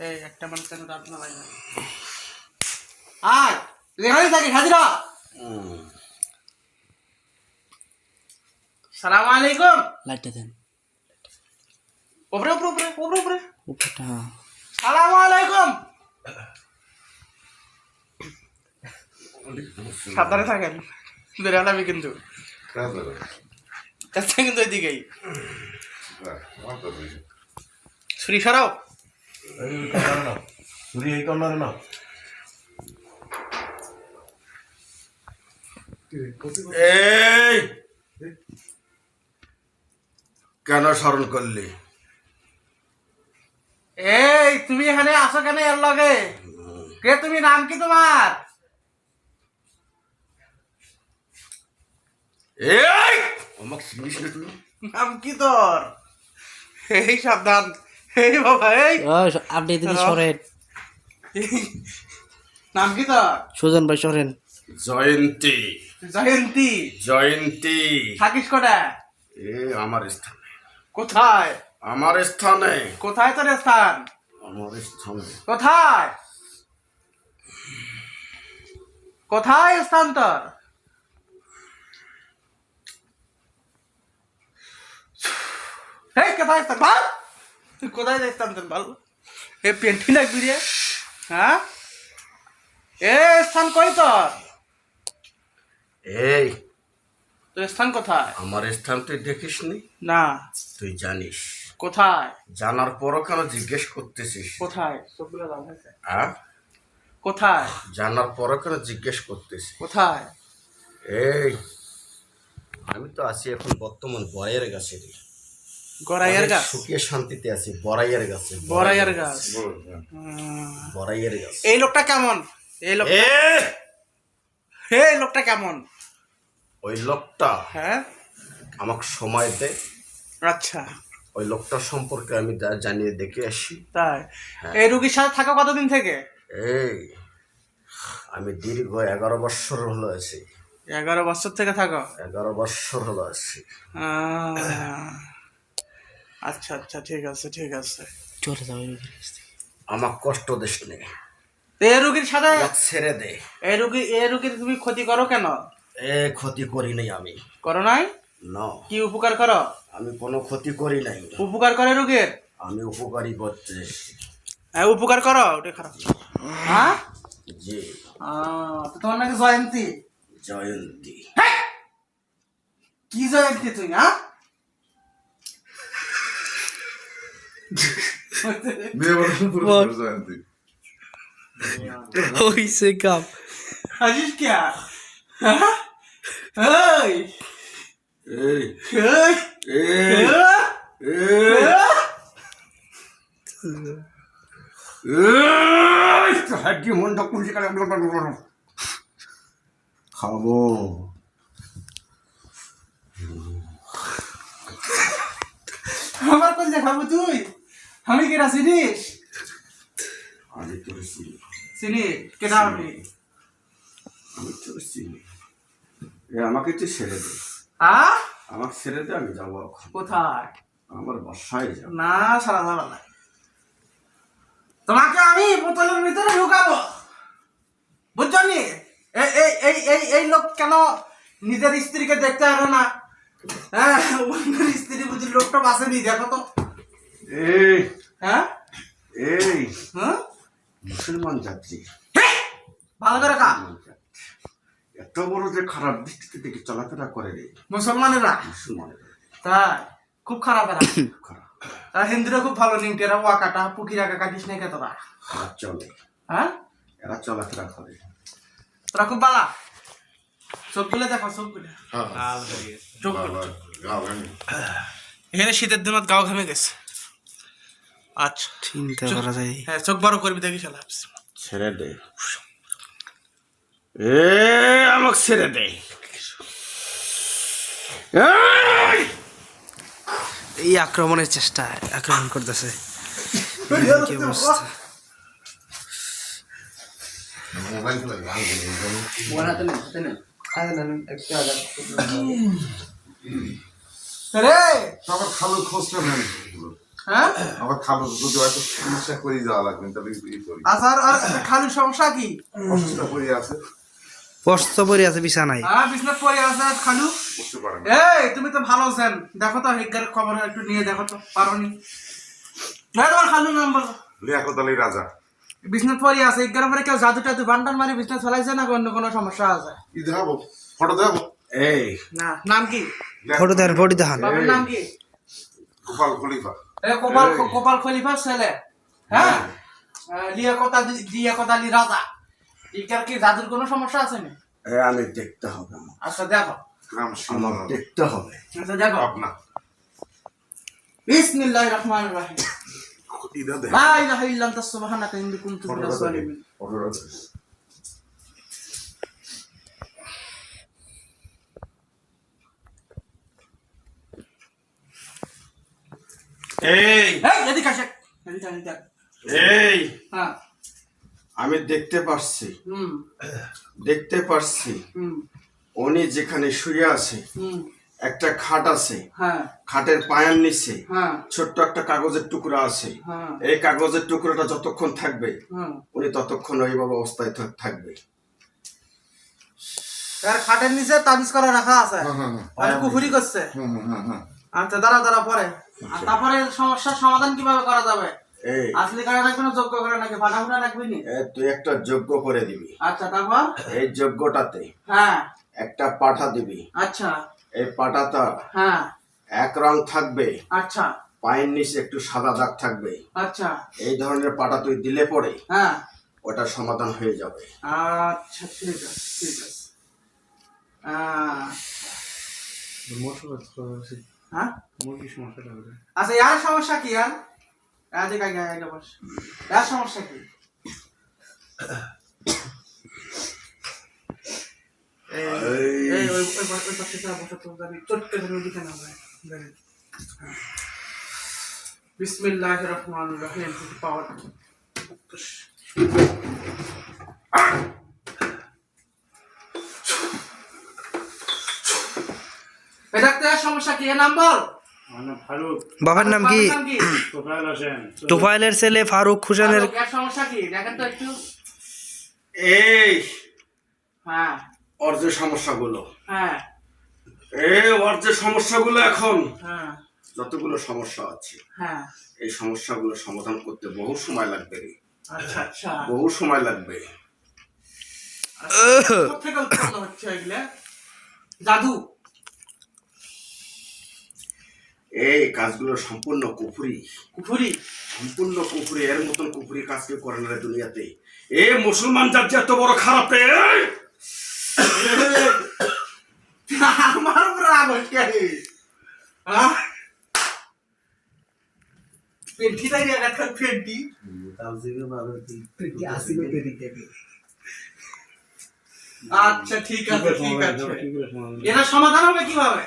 এই একটা মানুষ কেন রাত না। লাগে আয় তুই এখানেই থাকিস হাজিরা। সালাম আলাইকুম লাইটটা দেন। উপরে উপরে উপরে উপরে উপরে। উপরটা। হ্যাঁ সালাম আলাইকুম সাবধানে থাকেন ধরে আলামি কিন্তু। কিন্তু ওইদিকেই। ছুরি সরাও। চুরি এই কর্নারে না এই! কেন স্মরণ করলি? এই তুমি এখানে আসো কেন এর লগে? কে তুমি? নাম কি তোমার? এই! আমাকে চিনিস না তুই? নাম কি তোর? এই সাবধান। এই বাবা এই। আপনি এদিকে সরেন। নাম কি তোর? সুজন ভাই সরেন। জয়ন্তী। জয়ন্তী। জয়ন্তী। থাকিস কোটা এ আমার স্থানে। কোথায়? আমার স্থানে। কোথায় তোর স্থান? আমার স্থানে। কোথায়? কোথায় স্থান তোর? এই কোথায় স্থান? কোথায় যাই স্থান তোর বল এ পেন্টি লাগবি রে হ্যাঁ? এ স্থান কই তোর? এই তোর স্থান কোথায়? আমার স্থান তুই দেখিস নি। না তুই জানিস। কোথায়? জানার পরও কেন জিজ্ঞেস করতেছিস? কোথায়? সবগুলো দাম হয়েছে হ্যাঁ। কোথায়? জানার পরও কেন জিজ্ঞেস করতেছিস? কোথায়? এই আমি তো আছি এখন বর্তমান বয়ের গাছে রে। গড়াইয়ের গাছ? সুখে শান্তিতে আছি বড়াইয়ের গাছে বড়াইয়ের গাছ। বড়াইয়ের গাছ। এই লোকটা কেমন? এই লোক এই লোকটা কেমন? ওই লোকটা হ্যাঁ? আমাকে সময় দে। আচ্ছা। ওই লোকটা সম্পর্কে আমি জানিয়ে দেখে আসি। তাই? এই রুগীর সাথে থাকা কতদিন থেকে? এই আমি দীর্ঘ এগারো বৎসর হলো আছি। এগারো বছর থেকে থাকো? এগারো বৎসর হলো আছি। আচ্ছা আচ্ছা ঠিক আছে ঠিক আছে। চলে যাও রোগীর আমার কষ্ট দিস নেই এই রুগীর সাথে? ছেড়ে দে। এই রুগী এই রুগীর তুমি ক্ষতি করো কেন? এ ক্ষতি করি নাই আমি। করো নাই? ন। কি উপকার করো? আমি কোনো ক্ষতি করি নাই। উপকার করে রুগীর? আমি উপকারই করতে। হ্যাঁ উপকার করো ওটা খারাপ। হ্যাঁ? জি। আহ, তো তোমার নাকি জয়ন্তী। জয়ন্তী। কি জয়ন্তী তুই হ্যাঁ? বড় পুরো জয়ন্তী ওই সে কাপ হাসিস কে হ্যাঁ এই এই এই এই এই এই তো হাড্ডি কালে খাব আমার কোন দেখাবো তুই আমি কেটা চিনিস আমি তোর চিনি। চিনি? কেটা আমি? আমি তোর চিনি। এ আমাকে তুই ছেড়ে দে। হ্যাঁ আমাকে ছেড়ে দে আমি যাব। কোথায়? আমার বাসায় যাব না সারা ধরা নাই। তোমাকে আমি বোতলের ভিতরে ঢুকাবো। বুঝছ নি? এই এই এই এই লোক কেন নিজের স্ত্রীকে দেখতে পারে না? হ্যাঁ স্ত্রী বুঝি লোকটা বাসেনি দেখো তো। এই হ্যাঁ? এই হ্যাঁ? মুসলমান যাত্রী ভালো করে কা। এত বড় যে খারাপ দৃষ্টিতে দেখে চলাফেরা করে রে। মুসলমানেরা? মুসলমানের। তাই খুব খারাপ এরা খারাপ। আর হিন্দুরা খুব ভালো নিংটেরা ওয়াকাটা পুকিরা কাকা কৃষ্ণ কে তোরা? এরা চলে। হ্যাঁ? এরা চলাফেরা করে। তোরা খুব বালা? চোখগুলো দেখো চোখগুলো চোখগুলো এখানে শীতের দিনত গাও ঘামে গেছে। আচ্ছা। চিন্তা করা যায়। হ্যাঁ চোখ বড় করবি দেখি শালা। ছেড়ে দে। এ আমাকে ছেড়ে দে। এই! আক্রমণের চেষ্টা আক্রমণ করতেছে। কি অবস্থা? রে সবার খালু হ্যাঁ আমার খালো যদি হয়তো চিকিৎসা করে যাওয়া লাগবে তাহলে আচ্ছা আর আর সমস্যা কি? অসুস্থ করে আছে। কষ্ট পরে আছে বিছানায়। হ্যাঁ বিছনাথ পরে আছে খালু। এই তুমি তো ভালো আছেন দেখো তো হিগার খবর একটু নিয়ে দেখো তো পারো নি হ্যাঁ তোমার খালু নাম বলো। লিয়াকত আলী রাজা। বিছনাথ পরে আছে হিগার পরে কেউ জাদু টাদু বান্ডার মারি বিছনাথ ফেলাইছে না অন্য কোনো সমস্যা আছে? ই দেখাবো ফটো দেখাবো। এই না নাম কি? ফটো দেখান ফটো দেখান। নাম কি? গোপাল খলিফা। কোপাল কোপাল খলিফার ছেলে হ্যাঁ লিয়াকত আলী লিয়াকত আলী রাজা। ইকার কি জাদুর কোনো সমস্যা আছে না? আমি দেখতে হবে আচ্ছা দেখো আমার দেখতে হবে। আচ্ছা দেখো আপনা বিসমিল্লাহির রহমানির রহিম। লা ইলাহা ইল্লা আনতা সুবহানাকা ইন্নী কুনতু মিনাজ জালিমিন এই। এই এদিকে আসে। এদিকে এদিকে। এই। হ্যাঁ। আমি দেখতে পারছি। দেখতে পারছি। উনি যেখানে শুয়ে আছে একটা খাট আছে। হ্যাঁ। খাটের পায়ের নিচে হ্যাঁ। ছোট্ট একটা কাগজের টুকরা আছে। হ্যাঁ। এই কাগজের টুকরোটা যতক্ষণ থাকবে উনি ততক্ষণ ওইভাবে অবস্থায় থাকবে। খাটের নিচে তাবিজ করা রাখা আছে। হ্যাঁ, হ্যাঁ, হ্যাঁ। আর কুফুরি করছে। হুম হুম হুম হুম আচ্ছা দাঁড়া দাঁড়া পরে। আর তারপরে সমস্যার সমাধান কীভাবে করা যাবে? এই। আসলে করে রাখবে না যোগ্য করে নাকি ফাটাফুটা রাখবি নি? তুই একটা যজ্ঞ করে দিবি। আচ্ছা তারপর? এই যজ্ঞটাতে হ্যাঁ। একটা পাঠা দিবি। আচ্ছা। এই পাঠাটা হ্যাঁ। এক রং থাকবে আচ্ছা। পায়ের নিচে একটু সাদা দাগ থাকবে। আচ্ছা। এই ধরনের পাটা তুই দিলে পরে হ্যাঁ। ওটা সমাধান হয়ে যাবে। আচ্ছা ঠিক আছে ঠিক আছে। আহ, হ্যাঁ? আচ্ছা ইয়ার সমস্যা কি আর এদিকে আগে আগে বস। ইয়ার সমস্যা কি? এই ওই ওই ওই ওই পাশে যা বসে তো যাবি চটকে ধরে ওদিকে না ভাই বিসমিল্লাহির রহমানির রহিম পাওয়ার সমস্যা কি? এ নাম বল। বাবার নাম কি? তোফাইলের ছেলে ফারুক হোসেনের সমস্যা কি? দেখেন তো একটু। এই। হ্যাঁ। ওর যে সমস্যাগুলো। হ্যাঁ। এই ওর যে সমস্যাগুলো এখন। হ্যাঁ। যতগুলো সমস্যা আছে। হ্যাঁ। এই সমস্যাগুলো সমাধান করতে বহু সময় লাগবে। রে আচ্ছা আচ্ছা। বহু সময় লাগবে। জাদু। এই কাজগুলো সম্পূর্ণ কুফুরি। কুফুরি? সম্পূর্ণ কুফুরি এর মতন কুফুরি কাজ কেউ করে না দুনিয়াতে। এ মুসলমান জাত যে এত বড় খারাপ রে আমার উপর রাগ হচ্ছে পেন্টি তাই একটা পেন্টি। আচ্ছা ঠিক আছে ঠিক আছে। এটা সমাধান হবে কীভাবে?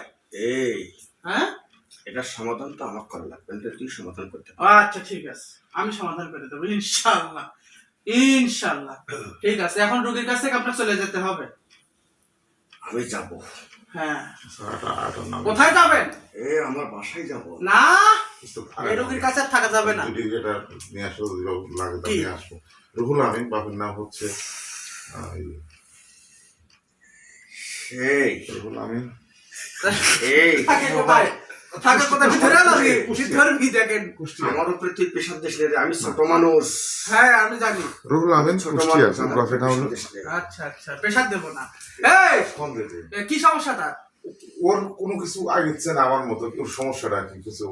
এই হ্যাঁ? এটা সমাধান তো আমার করা লাগবে না, এটা তুই সমাধান করতে। আচ্ছা ঠিক আছে। আমি সমাধান করে দেবো ইনশাল্লাহ ইনশাল্লাহ ঠিক আছে এখন রোগীর কাছে আপনার চলে যেতে হবে। আমি যাব। হ্যাঁ। কোথায় যাবেন? এ আমার বাসায় যাব। না? এই রোগীর কাছে আর থাকা যাবে না। যদি যেটা নিয়ে আসো লাগে তা নিয়ে আসব। রুহুল আমিন নাম হচ্ছে এই রুহুল আমিন। এই। থাকে কোথায় ভিতরে লাগে ভিতরে ভি দেখেন? আমার উপরে তুই পেশার দেশ আমি ছোট মানুষ। হ্যাঁ আমি জানি। রুহুল আমিন রে। আচ্ছা আচ্ছা প্রেশার দেবো না। এই ফোন দিতে কি সমস্যা তার ওর কোনো কিছু আগেচ্ছে না আমার মতো ওর সমস্যাটা কি কিছু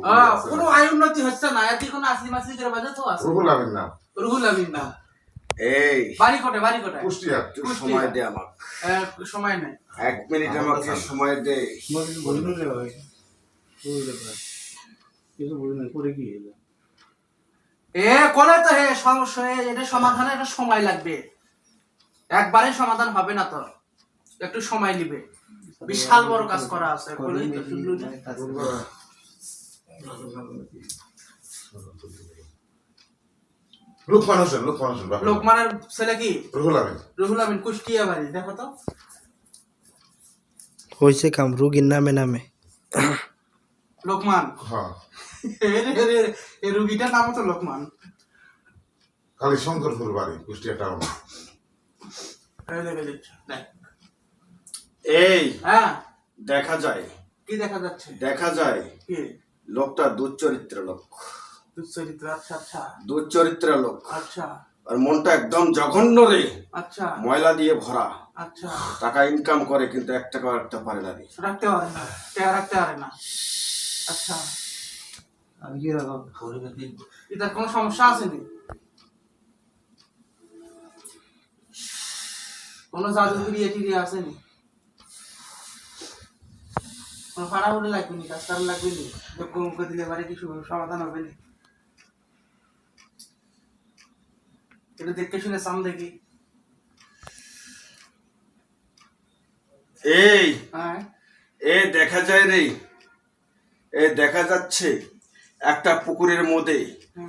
কোনো আয় উন্নতি হচ্ছে না এতে কোনো আসলি মাসলি করে বাজে তো আছে। রুহুল আমিন নাম রুহুল আমিন নাম এই বাড়ি কোটে বাড়ি কোটে কুষ্টিয়া। একটু সময় দে আমাকে। সময় নেই। এক মিনিট আমাকে সময় দে। এ করে তো হে সমস্যা এটা সমাধানে একটা সময় লাগবে। একবারে সমাধান হবে না তো। একটু সময় নিবে। বিশাল বড় কাজ করা আছে হোসেন হোসেন লোকমানের ছেলে কি? রুহুল আমিন। রুহুল আমিন কুষ্টিয়া বাড়ি দেখো তো। হয়েছে কাম রুগীর নামে নামে। লোকমান। হ্যাঁ। এর- এর- এর- এই রুগীটার নাম তো লোকমান। কালী শঙ্করপুর বাড়ি কুষ্টিয়া টাউন। এই হ্যাঁ। দেখা যায়। কি দেখা যাচ্ছে? দেখা যায়। কি? লোকটা দুচরিত্র লোক। দুশ্চরিত্র আচ্ছা আচ্ছা। দুচরিত্র লোক। আচ্ছা। আর মনটা একদম জঘন্য রে। আচ্ছা। ময়লা দিয়ে ভরা। আচ্ছা। টাকা ইনকাম করে কিন্তু এক টাকা রাখতে পারে না রাখতে পারে না। রাখতে পারে না। আচ্ছা। আমি কি রকম এটার কোনো সমস্যা আসেনি কোনো জাদুগিরি এটিরি আসেনি কোনো ফাড়াফুড়ি লাগবে নি কাজ লাগবে নি দিলে পারে কিছু সমাধান হবে নি এটা দেখতে শুনে সাম দেখি। এই হ্যাঁ। এ দেখা যায় রে এ দেখা যাচ্ছে একটা পুকুরের মধ্যে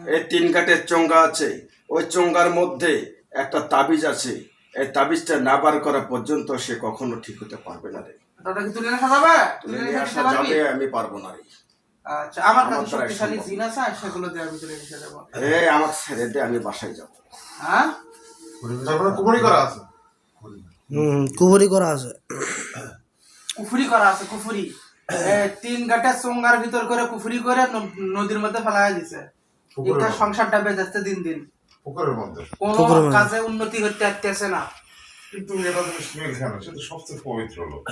এ তিন কাঠের চঙ্গা আছে। ওই চঙ্গার মধ্যে একটা তাবিজ আছে। এই তাবিজটা না বার করা পর্যন্ত সে কখনো ঠিক হতে পারবে না রে। তুলে আসা যাবে? তুলে তুলে নিয়ে নিয়ে আসা যাবে? আমি পারব না রে। আচ্ছা আমার আমার কাছে শক্তিশালী জিন আছে আর সেগুলো দিয়ে আমি তুলে নিয়ে যাব এ আমার ছেড়ে দে আমি বাসায় যাব। হ্যাঁ? তারপরে করা আছে। হুম কুবরি করা আছে। কুফুরি করা আছে কুফুরি। তিন গাটের চোঙ্গার ভিতর করে কুফুরি করে নদীর মধ্যে ফেলাই দিছে। এটা? সংসারটা বেঁচেছে দিন দিন। পুকুরের মধ্যে? কোনো কাজে উন্নতি করতে পারতেছে না। কিন্তু এটা তুমি মিল খেলো সে তো সবচেয়ে পবিত্র লোক।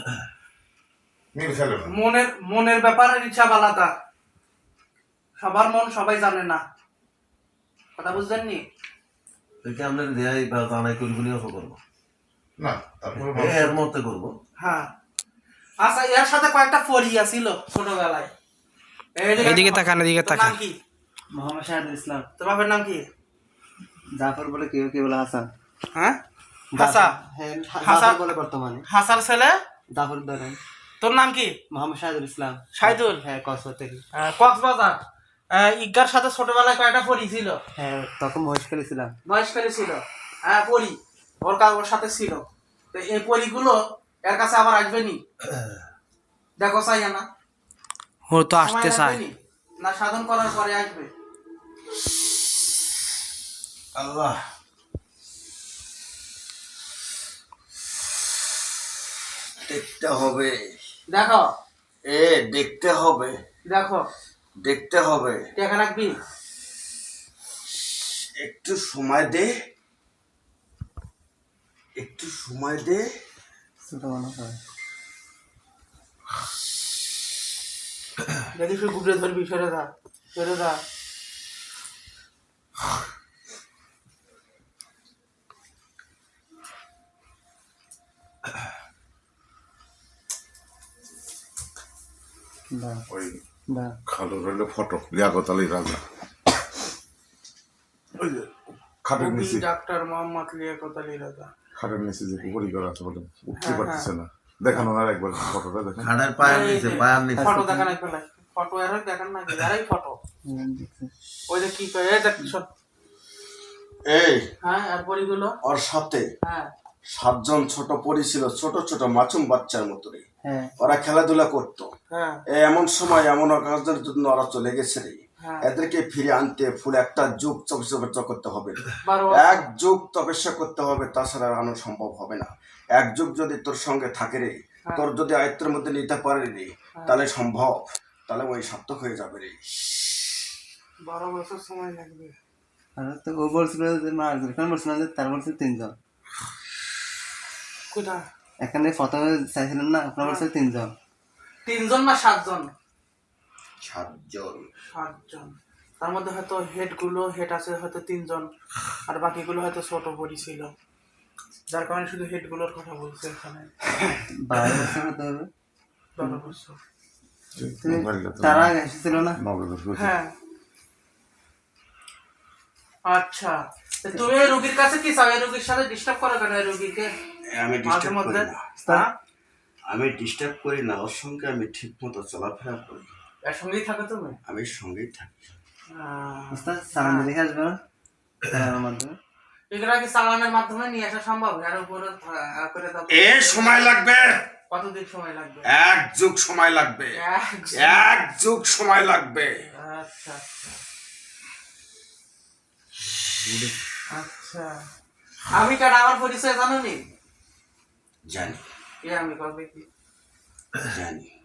মিল খেলো না মনের মনের ব্যাপারে হিসাব আলাদা। সবার মন সবাই জানে না। কথা বুঝলেন নি? এটা আমরা দেয়াই বা জানাই করি বলে করব না তারপরে এর মতে করব। হ্যাঁ। আচ্ছা এর সাথে কয়েকটা পরিয়া ছিল ছোটবেলায়। এদিকে তাকান, এদিকে তাকান। কি? মোহাম্মদ শাহিদুল ইসলাম। তোর বাপের নাম কি? জাফর বলে কেউ কেউ বলে হাসান। হ্যাঁ? হাসা? হ্যাঁ হাসান। বলে বর্তমানে। হাসার ছেলে? জাফর ধরেন তোর নাম কি? মোহাম্মদ শাহিদুল ইসলাম। শাহিদুল? হ্যাঁ থেকে। কক্সবাজার। আহ, ইজ্ঞার সাথে ছোটবেলায় কয়টা পরি ছিল? হ্যাঁ তখন মহেশ খেলেছিলাম বয়স্কালে ছিল। হ্যাঁ পরি ওর কা ওর সাথে ছিল। তো এই পরিগুলো এর কাছে আবার আসবে নি দেখো চাই না ও তো আসতে চায়। নি? না সাধন করার পরে আসবে। আল্লাহ। দেখতে হবে। দেখো। এ দেখতে হবে। দেখো। দেখতে হবে। টাকা রাখবি একটু সময় দে। একটু সময় দে। ছোট মানুষ হয়। দেখি শুধু গুবরে ধরবি সরে যা সরে যা। বা ওই বা খালু রইল ফটো। লিয়াকত আলী রাজা ওই যে খাটের নিচে। ডাক্তার মোহাম্মদ লিয়াকত আলী রাজা খাটের নিচে যে পুকুরি করা আছে বলে উঠতে পারতেছে না। দেখানো আর একবার ফটোটা দেখেন। খাড়ার পায়ের নিচে পায়ের নিচে। ফটো দেখান এক বেলায় ফটো এর দেখান না আরেই ফটো। ওই যে কি কয় এই দেখ সব এই হ্যাঁ আর পরিগুলো? ওর সাথে হ্যাঁ। সাতজন ছোট পরি ছিল ছোট ছোট মাছুম বাচ্চার মতো রে হ্যাঁ। ওরা খেলাধুলা করতো। হ্যাঁ। এমন সময় এমন কাজের জন্য ওরা চলে গেছে রে। হ্যাঁ এদেরকে ফিরে আনতে ফুল একটা যুগ তপস্যা করতে হবে। এক যুগ তপস্যা করতে হবে তাছাড়া আনো সম্ভব হবে না। এক যুগ যদি তোর সঙ্গে থাকে রে তোর যদি আয়ত্তের মধ্যে নিতে পারে রে তাহলে সম্ভব। তাহলে ওই সার্থক হয়ে যাবে রে। বারো বছর সময় লাগবে। তো ও বলছিল যে মার এখানে বলছিল যে তার বলছিল তিনজন। এখানে প্রথমে চাইছিলেন না আপনার বলছিল তিনজন। তিনজন না সাতজন? সাতজন। সাতজন। তার মধ্যে হয়তো হেডগুলো হেড আছে হয়তো তিনজন আর বাকিগুলো হয়তো ছোট পরি ছিল। যার কারণে শুধু হেডগুলোর কথা বলছে এখানে। বারো বছর হতে হবে। বারো বছর। তুমি মোবাইলটা তো তারা এসেছিল না? হ্যাঁ। আচ্ছা তুমি রুগীর কাছে কি চাও? রুগীর সাথে ডিস্টার্ব করো কেন এই রুগীকে? আমি মাঝে ডিস্টার্ব মধ্যে? করি না। হ্যাঁ? আমি ডিস্টার্ব করি না। ওর সঙ্গে আমি ঠিক মতো চলাফেরা করি এর সঙ্গেই থাকো তুমি? আমি সঙ্গেই থাকি। আহ, ওস্তাদ সালাম দেখে আসবে না? সালামের মাধ্যমে। এগুলা কি চালানের মাধ্যমে নিয়ে আসা সম্ভব? এর উপরে করে দাও। এ সময় লাগবে। কতদিন সময় লাগবে? এক যুগ সময় লাগবে। এক এক যুগ সময় লাগবে। আচ্ছা আচ্ছা। আচ্ছা। আমি কাটা আমার পরিচয় জানো নি জানি। এ আমি কবে কি? জানি।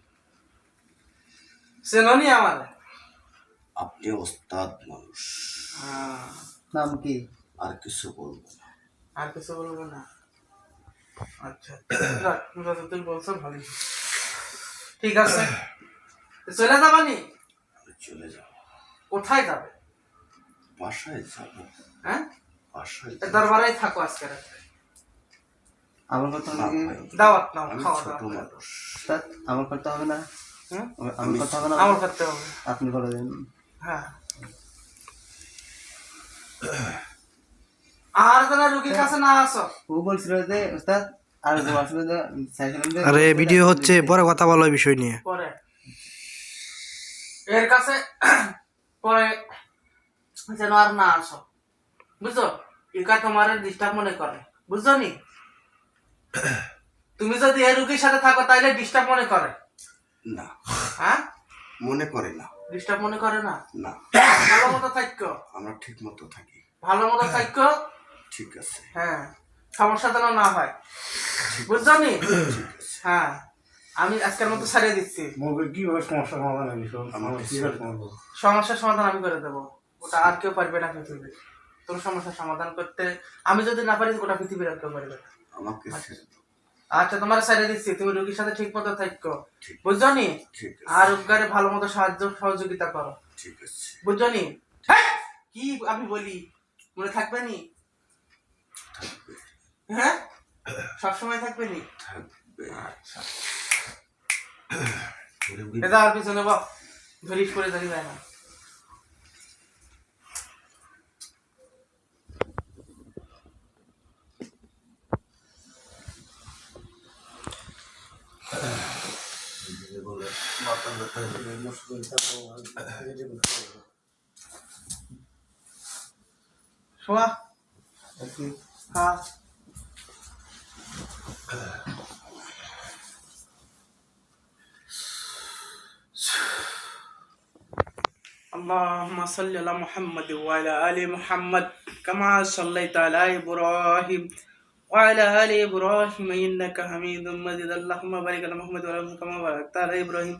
চেননি আমার আপনি ওস্তাদ মানুষ। হ্যাঁ, নাম কি? আর কিছু বলব না। আর কিছু বলব না? আচ্ছা যাক, তুমি বলছো ভালোই। ঠিক আছে। চলে যাবানি আমি চলে যাব। কোথায় যাবে? বাসায় যাব। হ্যাঁ? বাসায় এ দরবারেই থাকো আজকে রাত্রে। আমার হবে দাওয়াত নাও খাওয়া দাওয়া আমার করতে হবে না? আমি- আমি করতে আমার করতে হবে। আপনি করে দেন। হ্যাঁ। আর যেন রুগীর কাছে না আসো। ও বলছিল যে উস্তাদ আর যে ভিডিও হচ্ছে পরে কথা বলো বিষয় নিয়ে। পরে। এর কাছে পরে যেন আর না আসো। বুঝছ? ইকা তোমার ডিস্টার্ব মনে করে। বুঝছ নি? তুমি যদি এই রুগীর সাথে থাকো তাইলে ডিস্টার্ব মনে করে। না। হ্যাঁ? মনে করে না। ডিস্টার্ব মনে করে না? না। ভালো মতো থাকো আমরা ঠিক মতো থাকি। ভালো মতো থাকো ঠিক আছে। হ্যাঁ। সমস্যা যেন না হয়। বুঝছ নি? হ্যাঁ। আমি আজকের মতো ছাড়িয়ে দিচ্ছি। সমস্যার সমাধান আমি সমস্যার সমাধান আমি করে দেবো। ওটা আর কেউ পারবে না পৃথিবীর তোর সমস্যার সমাধান করতে আমি যদি না পারি গোটা পৃথিবীর আর কেউ পারবে না। আমাকে ছেড়ে দাও। আচ্ছা তোমার ছাড়িয়ে দিচ্ছি। তুমি রোগীর সাথে ঠিক মতো থাকো। বুঝছ নি? আর উপকারে ভালো মতো সাহায্য সহযোগিতা করো। ঠিক আছে। বুঝছ নি? কি আমি বলি? মনে থাকবে নি? হ্যাঁ? সবসময় থাকবে নি? এটা আর পিছনে বাপ ধরিস করে ধরি যায় না। اللهم صل على محمد وعلى آل محمد كما صليت على إبراهيم وعلى آل إبراهيم إنك حميد مجيد. اللهم بارك على محمد وعلى محمد كما باركت على إبراهيم.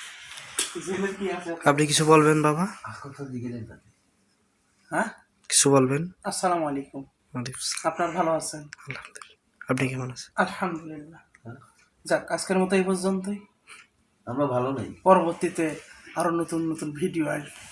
আপনি কিছু বলবেন বাবা? হ্যাঁ? কিছু বলবেন? আসসালাম আলাইকুম। আপনার ভালো আছেন? আলহামদুলিল্লাহ। আপনি কেমন আছেন? আলহামদুলিল্লাহ। যাক আজকের মতো এই পর্যন্তই। আমরা ভালো নেই। পরবর্তীতে আরও নতুন নতুন ভিডিও আসবে।